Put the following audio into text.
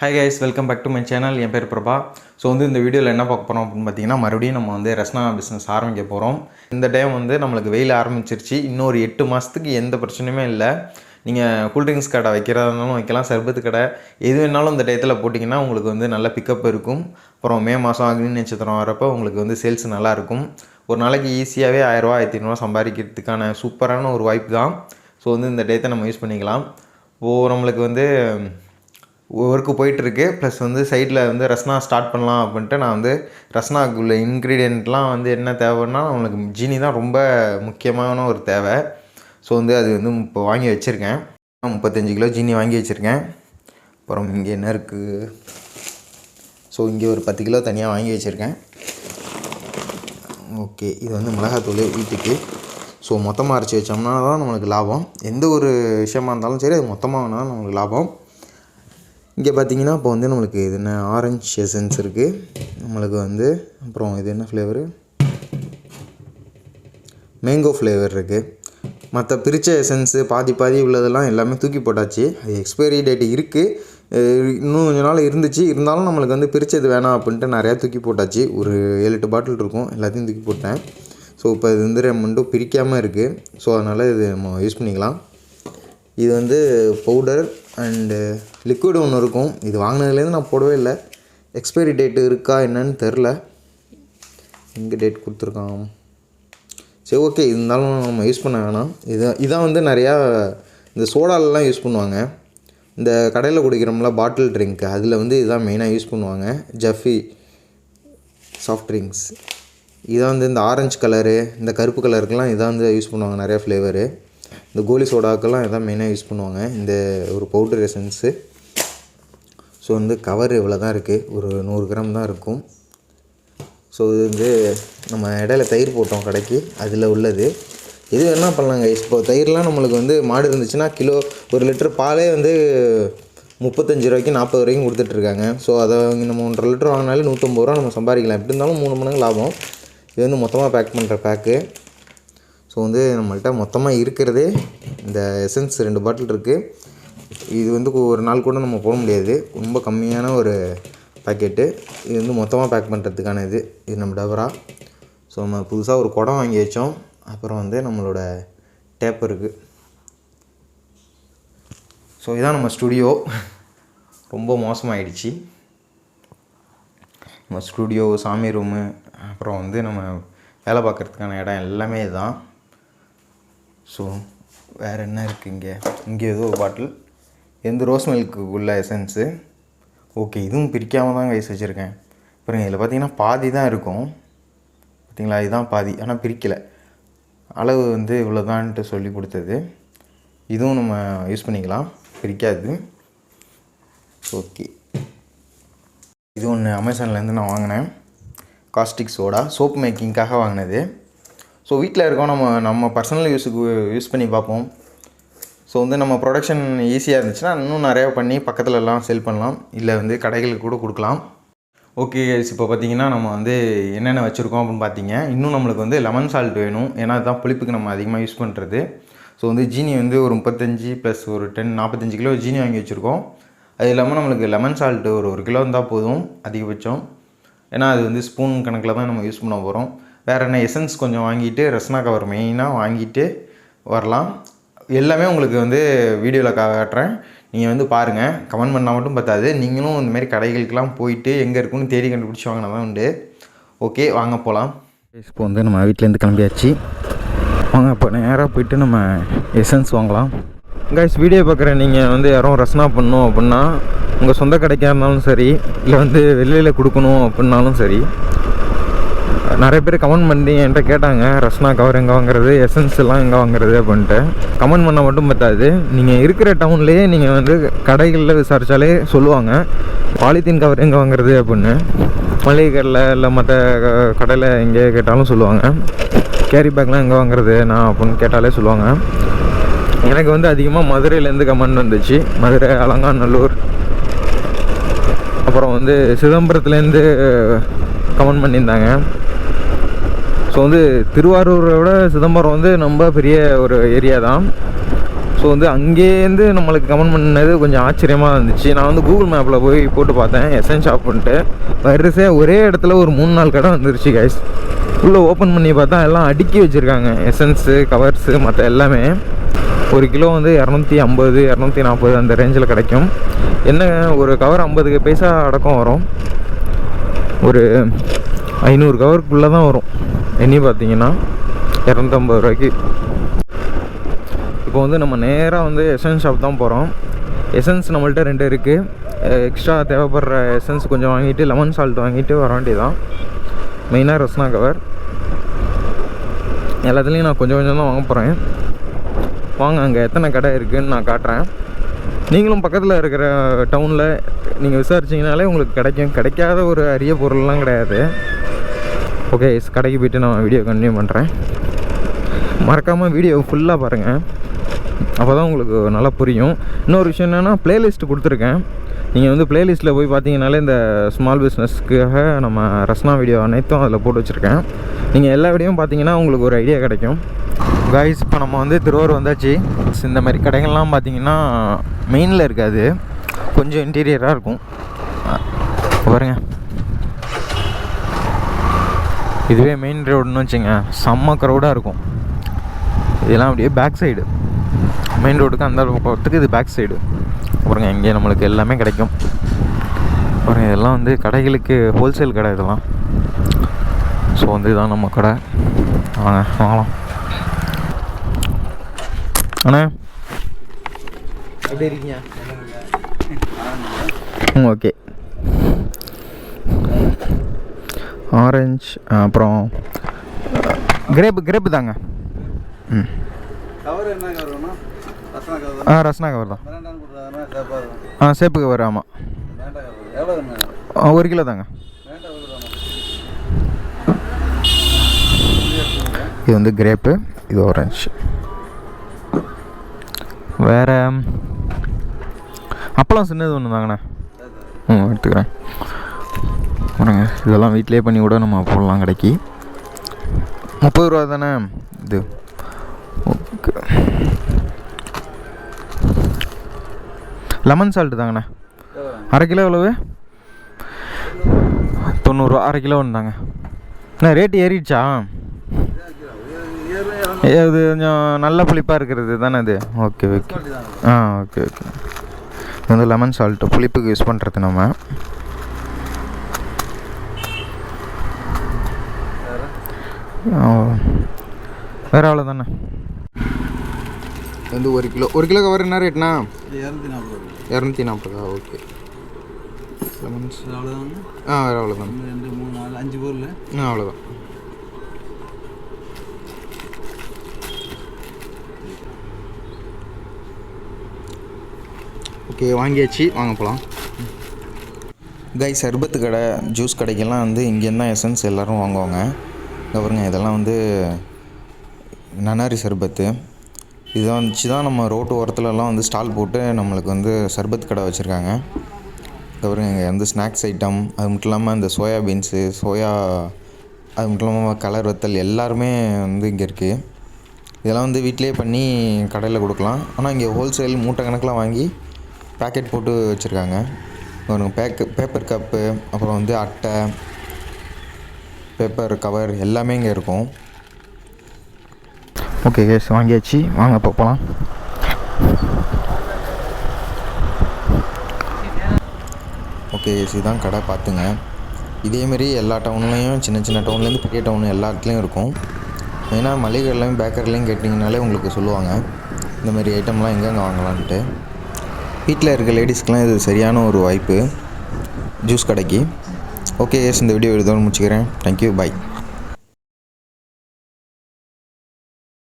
Hi guys welcome back to my channel என் பேர் Prabha. So வந்து இந்த வீடியோவில் என்ன பார்க்க போகிறோம் அப்படின்னு பார்த்தீங்கன்னா மறுபடியும் நம்ம வந்து ரஸ்னா பிஸ்னஸ் ஆரம்பிக்க போகிறோம் இந்த டைம் வந்து நம்மளுக்கு வெயில் ஆரம்பிச்சிருச்சு. இன்னொரு எட்டு மாதத்துக்கு எந்த பிரச்சனையுமே இல்லை. நீங்கள் கூல்ட்ரிங்க்ஸ் கடை வைக்கிறதா இருந்தாலும் வைக்கலாம். சர்பத்து கடை எது வேணாலும் இந்த டயத்தில் போட்டிங்கன்னா உங்களுக்கு வந்து நல்ல பிக்கப் இருக்கும். அப்புறம் மே மாதம் அக்னி நட்சத்திரம் வரப்போ உங்களுக்கு வந்து சேல்ஸ் நல்லாயிருக்கும் ஒரு நாளைக்கு ஈஸியாகவே ஆயிரரூவா ஆயிரத்தி ஐநூறுவா சம்பாதிக்கிறதுக்கான சூப்பரான ஒரு வாய்ப்பு தான். ஸோ வந்து இந்த டயத்தை நம்ம யூஸ் பண்ணிக்கலாம். இப்போது நம்மளுக்கு வந்து ஒர்க்கு போயிட்டுருக்கு. ப்ளஸ் வந்து சைடில் வந்து ரஸ்னா ஸ்டார்ட் பண்ணலாம் அப்படின்ட்டு நான் வந்து ரஸ்னாக்கு உள்ள இன்க்ரீடியண்ட்லாம் வந்து என்ன தேவைன்னா நம்மளுக்கு ஜீனி தான் ரொம்ப முக்கியமான ஒரு தேவை. ஸோ வந்து அது வந்து இப்போ வாங்கி வச்சுருக்கேன். முப்பத்தஞ்சு கிலோ ஜீனி வாங்கி வச்சுருக்கேன். அப்புறம் இங்கே என்ன இருக்குது ஸோ இங்கே ஒரு பத்து கிலோ தனியாக வாங்கி வச்சுருக்கேன். ஓகே இது வந்து மிளகாத்தூள் வீட்டுக்கு. ஸோ மொத்தமாக அரைச்சி வச்சோம்னா தான் நம்மளுக்கு லாபம். எந்த ஒரு விஷயமா இருந்தாலும் சரி அது மொத்தமாக வாங்கினா தான் நம்மளுக்கு லாபம். இங்கே பார்த்தீங்கன்னா இப்போ வந்து நம்மளுக்கு இது என்ன ஆரஞ்ச் எசன்ஸ் இருக்குது நம்மளுக்கு வந்து அப்புறம் இது என்ன ஃப்ளேவரு மேங்கோ ஃப்ளேவர் இருக்குது மற்ற பிரித்த எசன்ஸு பாதி பாதி உள்ளதெல்லாம் எல்லாமே தூக்கி போட்டாச்சு. அது எக்ஸ்பைரி டேட் இருக்குது இன்னும் கொஞ்ச நாள் இருந்துச்சு. இருந்தாலும் நம்மளுக்கு வந்து பிரித்தது வேணாம் அப்படின்ட்டு நிறையா தூக்கி போட்டாச்சு. ஒரு ஏழு எட்டு பாட்டில் இருக்கும். எல்லாத்தையும் தூக்கி போட்டேன். ஸோ இப்போ இது வந்து ரெண்டும் பிரிக்காமல் இருக்குது ஸோ அதனால் இது நம்ம யூஸ் பண்ணிக்கலாம். இது வந்து பவுடர் அண்டு லிக்விட் ஒன்று இருக்கும். இது வாங்கினதுலேருந்து நான் போடவே இல்லை. எக்ஸ்பைரி டேட்டு இருக்கா என்னன்னு தெரில. எங்கே டேட் கொடுத்துருக்கான்? சரி ஓகே இருந்தாலும் நம்ம யூஸ் பண்ண வேணாம். இதான் இதான் வந்து நிறையா இந்த சோடாலெலாம் யூஸ் பண்ணுவாங்க. இந்த கடையில் குடிக்கிறோம்ல பாட்டில் ட்ரிங்க் அதில் வந்து இதான் மெயினாக யூஸ் பண்ணுவாங்க. ஜஃபி சாஃப்ட் ட்ரிங்க்ஸ் இதான் வந்து இந்த ஆரஞ்சு கலரு இந்த கருப்பு கலருக்கெலாம் இதான் வந்து யூஸ் பண்ணுவாங்க நிறையா ஃப்ளேவரு இந்த கோலி சோடாக்கெல்லாம் இதான் மெயினாக யூஸ் பண்ணுவாங்க. இந்த ஒரு பவுடர் எசன்ஸு ஸோ வந்து கவர் இவ்வளோ தான் இருக்குது ஒரு நூறு கிராம் தான் இருக்கும். ஸோ இது வந்து நம்ம இடையில தயிர் போட்டோம் கடைக்கு. அதில் உள்ளது. இது வேணால் பண்ணலாங்க இப்போ தயிர்லாம் நம்மளுக்கு வந்து மாடு இருந்துச்சுன்னா கிலோ ஒரு லிட்டர் பாலே வந்து முப்பத்தஞ்சு ரூபாய்க்கு நாற்பது வரைக்கும் கொடுத்துட்ருக்காங்க ஸோ அதை நம்ம ஒன்றரை லிட்டர் வாங்கினாலே நூற்றம்பது ரூபா நம்ம சம்பாதிக்கலாம். எப்படி இருந்தாலும் மூணு மடங்கு லாபம். இது வந்து மொத்தமாக பேக் பண்ணுற பேக்கு ஸோ வந்து நம்மள்ட்ட மொத்தமாக இருக்கிறதே இந்த எசன்ஸ் ரெண்டு பாட்டில் இருக்குது இது வந்து ஒரு நாள் கூட நம்ம போட முடியாது. ரொம்ப கம்மியான ஒரு பாக்கெட்டு இது வந்து மொத்தமாக பேக் பண்ணுறதுக்கான இது. இது நம்ம டபரா. ஸோ நம்ம புதுசாக ஒரு குடம் வாங்கி வச்சோம். அப்புறம் வந்து நம்மளோட டேப் இருக்குது ஸோ இதான் நம்ம ஸ்டுடியோ ரொம்ப மோசமாகிடுச்சு நம்ம ஸ்டுடியோ சாமி ரூமு அப்புறம் வந்து நம்ம வேலை பார்க்குறதுக்கான இடம் எல்லாமே இதுதான். ஸோ வேறு என்ன இருக்குது இங்கே? இங்கே ஏதோ ஒரு பாட்டில் எந்த ரோஸ் மில்க்கு உள்ள எசன்ஸு ஓகே இதுவும் பிரிக்காமல் தான் கைஸ் வச்சுருக்கேன். அப்புறம் இதில் பார்த்தீங்கன்னா பாதி தான் இருக்கும். பார்த்தீங்களா இதுதான் பாதி. ஆனால் பிரிக்கலை. அளவு வந்து இவ்வளோதான்ட்டு சொல்லி கொடுத்தது. இதுவும் நம்ம யூஸ் பண்ணிக்கலாம். பிரிக்காது. ஓகே இது ஒன்று அமேசான்லேருந்து நான் வாங்கினேன். காஸ்டிக் சோடா சோப் மேக்கிங்க்காக வாங்கினது. ஸோ வீட்டில் இருக்கோம். நம்ம நம்ம பர்சனல் யூஸுக்கு யூஸ் பண்ணி பார்ப்போம். ஸோ வந்து நம்ம ப்ரொடக்ஷன் ஈஸியாக இருந்துச்சுன்னா இன்னும் நிறையா பண்ணி பக்கத்துல எல்லாம் செல் பண்ணலாம். இல்லை வந்து கடைகளுக்கு கூட கொடுக்கலாம். ஓகே இப்போ பார்த்தீங்கன்னா நம்ம வந்து என்னென்ன வச்சுருக்கோம் அப்படின்னு பார்த்தீங்க. இன்னும் நம்மளுக்கு வந்து லெமன் சால்ட் வேணும். ஏன்னா அதுதான் புளிப்புக்கு நம்ம அதிகமாக யூஸ் பண்ணுறது ஸோ வந்து ஜீனி வந்து ஒரு முப்பத்தஞ்சு ப்ளஸ் ஒரு டென் நாற்பத்தஞ்சு கிலோ ஜீனி வாங்கி வச்சுருக்கோம். அது இல்லாமல் நம்மளுக்கு லெமன் சால்ட்டு ஒரு ஒரு கிலோ இருந்தால் போதும் அதிகபட்சம். ஏன்னா அது வந்து ஸ்பூன் கணக்கில் தான் நம்ம யூஸ் பண்ண போகிறோம் வேறு என்ன எசன்ஸ் கொஞ்சம் வாங்கிட்டு ரெஸ்னா கவர் மெயினாக வாங்கிட்டு வரலாம். எல்லாமே உங்களுக்கு வந்து வீடியோவில் காட்டுறேன். நீங்கள் வந்து பாருங்கள் கமெண்ட் பண்ணால் மட்டும் பத்தாது. நீங்களும் இந்தமாரி கடைகளுக்கெல்லாம் போயிட்டு எங்கே இருக்குன்னு தேடி கண்டுபிடிச்சி வாங்கினா உண்டு. ஓகே வாங்க போகலாம் இப்போ வந்து நம்ம வீட்டிலேருந்து கிளம்பியாச்சு. வாங்க இப்போ நேராக போயிட்டு நம்ம எசன்ஸ் வாங்கலாம். கைஸ் வீடியோ பார்க்குற நீங்கள் வந்து யாரும் ரசனா பண்ணணும் அப்படின்னா உங்கள் சொந்த கடைக்காக இருந்தாலும் சரி இல்லை வந்து வெளியில் கொடுக்கணும் அப்படின்னாலும் சரி நிறைய பேர் கமெண்ட் பண்ணி என்கிட்ட கேட்டாங்க ரஸ்னா கவர் எங்கே வாங்குறது எசன்ஸ் எல்லாம் எங்கே வாங்குறது அப்படின்ட்டு. கமெண்ட் பண்ண மட்டும் பத்தாது. நீங்கள் இருக்கிற டவுன்லேயே நீங்கள் வந்து கடைகளில் விசாரித்தாலே சொல்லுவாங்க பாலித்தீன் கவர் எங்கே வாங்குறது அப்படின்னு. மளிகை கடையில் இல்லை மற்ற கடையில் எங்கே கேட்டாலும் சொல்லுவாங்க. கேரி பேக்லாம் எங்கே வாங்குறது நான் அப்படின்னு கேட்டாலே சொல்லுவாங்க. எனக்கு வந்து அதிகமாக மதுரையிலேருந்து கமெண்ட் வந்துச்சு. மதுரை அலங்காநல்லூர். அப்புறம் வந்து சிதம்பரத்துலேருந்து கமெண்ட் பண்ணியிருந்தாங்க. ஸோ வந்து திருவாரூரை விட சிதம்பரம் வந்து ரொம்ப பெரிய ஒரு ஏரியா தான். ஸோ வந்து அங்கேருந்து நம்மளுக்கு கமெண்ட் பண்ணது கொஞ்சம் ஆச்சரியமாக இருந்துச்சு. நான் வந்து கூகுள் மேப்பில் போய் போட்டு பார்த்தேன். எஸ்என் ஷாப் பண்ணிட்டு வரிசையாக ஒரே இடத்துல ஒரு மூணு நாள் கடை வந்துருச்சு கைஸ் உள்ளே ஓப்பன் பண்ணி பார்த்தா எல்லாம் அடுக்கி வச்சுருக்காங்க. எசன்ஸு கவர்ஸு மற்ற எல்லாமே. ஒரு கிலோ வந்து இரநூத்தி ஐம்பது இரநூத்தி நாற்பது அந்த ரேஞ்சில் கிடைக்கும். என்ன ஒரு கவர் ஐம்பது பைசா அடக்கம் வரும். ஒரு ஐநூறு கவருக்குள்ளே தான் வரும். இனி பார்த்தீங்கன்னா இரநூத்தம்பது ரூபாய்க்கு. இப்போ வந்து நம்ம நேராக வந்து எசன்ஸ் ஷாப் தான் போகிறோம் எசன்ஸ் நம்மள்ட்ட ரெண்டு இருக்குது எக்ஸ்ட்ரா தேவைப்படுற எசன்ஸ் கொஞ்சம் வாங்கிட்டு லெமன் சால்ட் வாங்கிட்டு வர வேண்டியதான் மெயினாக ரஸ்னா கவர் எல்லாத்துலேயும் நான் கொஞ்சம் கொஞ்சம் தான் வாங்க போகிறேன் வாங்க அங்கே எத்தனை கடை இருக்குதுன்னு நான் காட்டுறேன். நீங்களும் பக்கத்தில் இருக்கிற டவுனில் நீங்கள் விசாரிச்சிங்கனாலே உங்களுக்கு கிடைக்கும். கிடைக்காத ஒரு அரிய பொருள்லாம் கிடையாது. ஓகே கடைக்கு போயிட்டு நான் வீடியோ கண்டினியூ பண்ணுறேன் மறக்காமல் வீடியோ ஃபுல்லாக பாருங்கள் அப்போ தான் உங்களுக்கு நல்லா புரியும். இன்னொரு விஷயம் என்னென்னா ப்ளேலிஸ்ட் கொடுத்துருக்கேன். நீங்கள் வந்து ப்ளேலிஸ்ட்டில் போய் பார்த்தீங்கனாலே இந்த ஸ்மால் பிஸ்னஸ்க்காக நம்ம ரஸ்னா வீடியோ அனைத்தும் அதில் போட்டு வச்சுருக்கேன். நீங்கள் எல்லா வீடியோவும் பார்த்தீங்கன்னா உங்களுக்கு ஒரு ஐடியா கிடைக்கும். காய்ஸ் இப்போ நம்ம வந்து திருவாரூர் வந்தாச்சு. இந்த மாதிரி கடைகள்லாம் பார்த்தீங்கன்னா மெயினில் இருக்காது. கொஞ்சம் இன்டீரியராக இருக்கும். பாருங்கள் இதுவே மெயின் ரோடுன்னு வச்சுங்க செம்ம க்ரௌடாக இருக்கும். இதெல்லாம் அப்படியே பேக் சைடு மெயின் ரோடுக்கு அந்த பக்கத்துக்கு இது பேக் சைடு பாருங்க இங்கே நம்மளுக்கு எல்லாமே கிடைக்கும். பாருங்க இதெல்லாம் வந்து கடைகளுக்கு ஹோல்சேல் கடை இதெல்லாம். ஸோ வந்து இதான் நம்ம கடை. வாங்க வாங்கலாம். அண்ணா. எப்படி இருக்கீங்க? ஓகே ஆரஞ்ச் அப்புறம் கிரேப்பு கிரேப்பு தாங்க. ம். ரசனா கவர் ஆ ரஸ்னா கவர் தான். ஆ சேப்பு கவர் ஆமாம் ஆ, ஒரு கிலோ தாங்க. இது வந்து கிரேப்பு இது ஆரஞ்சு வேறு அப்பளம் சின்னது ஒன்று தாங்கண்ணா. ம் எடுத்துக்கிறேன். பாருங்க இதெல்லாம் வீட்டிலே பண்ணி கூட நம்ம போடலாம் கடைக்கு. முப்பது ரூபா தானே? இது. ஓகே. லெமன் சால்ட்டு தாங்கண்ணா. அரை கிலோ எவ்வளவு? தொண்ணூறுரூவா அரை கிலோ ஒன்று தாங்க. அண்ணா ரேட்டு ஏறிடுச்சா? இது கொஞ்சம் நல்ல புளிப்பாக இருக்கிறது தானே அது ஓகே ஓகே. ஆ ஓகே ஓகே. இது வந்து லெமன் சால்ட்டு புளிப்புக்கு யூஸ் பண்ணுறது நம்ம. வேறு அவ்வளோ தானே? வந்து ஒரு கிலோ ஒரு கிலோ கவர் என்ன ரேட்னா? இரநூத்தி நாற்பது இரநூத்தி நாற்பதா? ஓகே. அவ்வளோதாங்க ஆ வேறு அவ்வளோதான் ரெண்டு மூணு நாலு அஞ்சு பொருள் ஆ அவ்வளோதான் ஓகே வாங்கியாச்சு. வாங்க போகலாம் கை சர்பத்து கடை ஜூஸ் கடைக்கெல்லாம் வந்து இங்கேருந்து தான் எசன்ஸ் எல்லோரும் வாங்குவாங்க. இங்க பாருங்க இதெல்லாம் வந்து நன்னாரி சர்பத்து. இதை வச்சு தான் நம்ம ரோட்டு ஓரத்துலலாம் வந்து ஸ்டால் போட்டு நம்மளுக்கு வந்து சர்பத் கடை வச்சுருக்காங்க. அப்புறம் இங்கே வந்து ஸ்நாக்ஸ் ஐட்டம் அது மட்டும் இல்லாமல் இந்த சோயா பீன்ஸு சோயா அது மட்டும் இல்லாமல் கலர் வத்தல் எல்லாருமே வந்து இங்கே இருக்குது இதெல்லாம் வந்து வீட்டிலே பண்ணி கடையில் கொடுக்கலாம். ஆனால் இங்கே ஹோல்சேல் மூட்டை கணக்கில் வாங்கி பேக்கெட் போட்டு வச்சுருக்காங்க. பேக்கு பேப்பர் கப்பு அப்புறம் வந்து அட்டை பேப்பர் கவர் எல்லாமே இங்கே இருக்கும். ஓகே கேஸ் வாங்கியாச்சு. வாங்க இப்போ போகலாம் ஓகே கேஸ் இதுதான் கடை பார்த்துங்க. இதேமாரி எல்லா டவுன்லேயும் சின்ன சின்ன டவுன்லேருந்து பெரிய டவுன் எல்லா இடத்துலையும் இருக்கும். மெயினாக மளிகை கடைலையும் பேக்கரிலையும் கேட்டிங்கனாலே உங்களுக்கு சொல்லுவாங்க. இந்த மாதிரி ஐட்டம்லாம் எங்கெங்கே வாங்கலான்ட்டு. வீட்டில் இருக்க லேடிஸ்க்கெலாம் இது சரியான ஒரு வாய்ப்பு. ஜூஸ் கடைக்கு. ஓகே எஸ் இந்த வீடியோ இதோட முடிச்சுக்கிறேன். Thank you bye